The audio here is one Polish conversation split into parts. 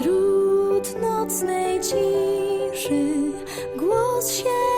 Wśród nocnej ciszy głos się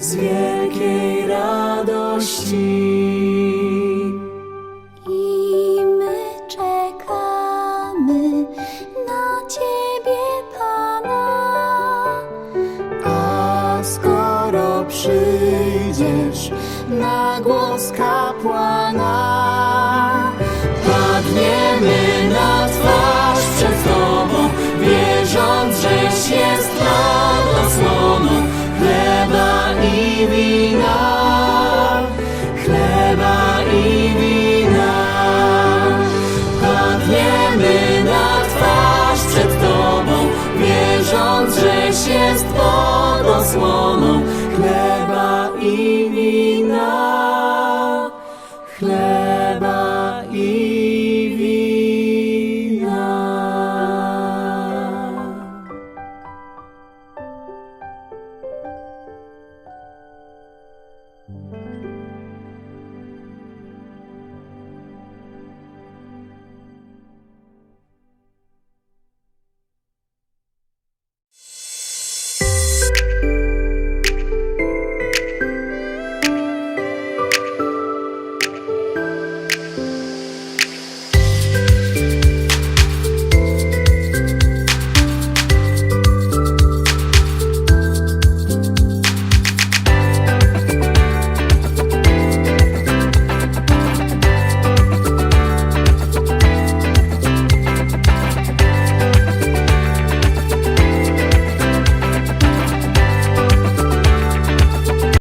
Z wielkiej radości. I my czekamy na Ciebie, Pana. A skoro przyjdziesz na głos kapłana, padniemy na wina, chleba i wina. Padniemy na twarz przed Tobą, wierząc, żeś jest pod osłoną.